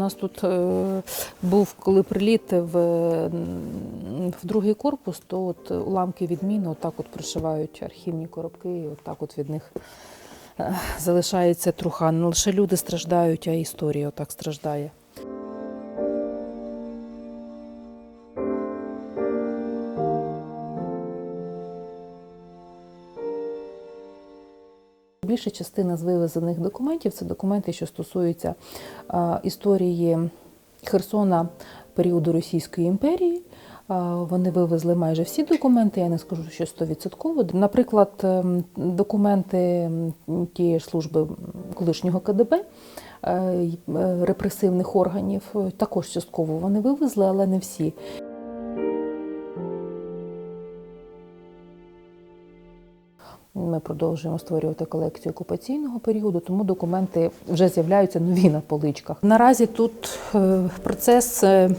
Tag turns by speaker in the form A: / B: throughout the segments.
A: нас тут е, був, коли приліт в, в другий корпус, то от уламки відміни отак от пришивають архівні коробки, і отак от від них е, залишається труха. Не лише люди страждають, а історія отак страждає. Більша частина з вивезених документів це документи, що стосуються історії Херсона періоду Російської імперії. Вони вивезли майже всі документи, я не скажу, що 100%. Наприклад, ем, документи тієї ж служби колишнього КДБ. е, е, Репресивних органів також частково вони вивезли, але не всі. Ми продовжуємо створювати колекцію окупаційного періоду, тому документи вже з'являються нові на поличках. Наразі тут е, процес, е,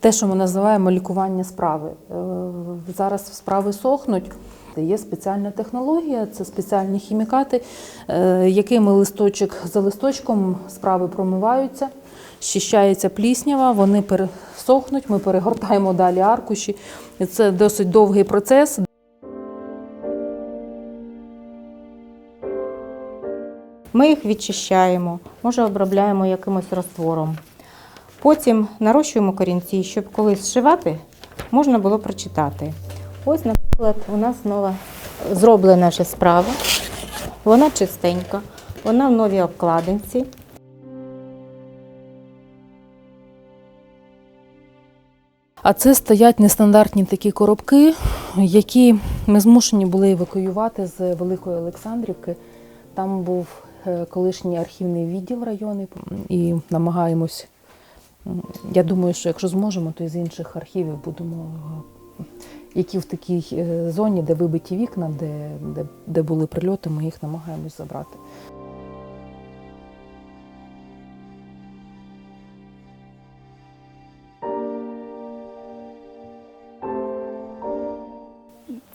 A: те, що ми називаємо лікування справи. Е, Зараз справи сохнуть. Є спеціальна технологія, це спеціальні хімікати, якими листочок за листочком справи промиваються, щищається пліснява, вони пересохнуть, ми перегортаємо далі аркуші. Це досить довгий процес.
B: Ми їх відчищаємо, може обробляємо якимось раствором. Потім нарощуємо корінці, щоб коли зшивати, можна було прочитати. Ось, наприклад, у нас нова зроблена вже справа. Вона чистенька, вона в новій обкладинці.
A: А це стоять нестандартні такі коробки, які ми змушені були евакуювати з Великої Олександрівки. Там був колишній архівний відділ районний, і намагаємось. Я думаю, що якщо зможемо, то і з інших архівів будемо, е, які в такій е, зоні, де вибиті вікна, де, де, де були прильоти, ми їх намагаємось забрати.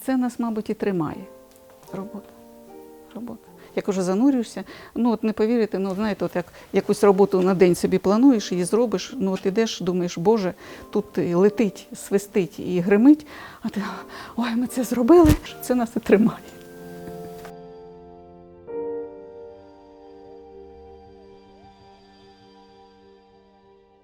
C: Це нас, мабуть, і тримає. Робота. Робота. Я кажу, занурюєшся. Ну, от не повірите, ну знаєте, от як якусь роботу на день собі плануєш, її зробиш, ну от ідеш, думаєш, Боже, тут летить, свистить і гримить, а ти ой, ми це зробили. Це нас і тримає.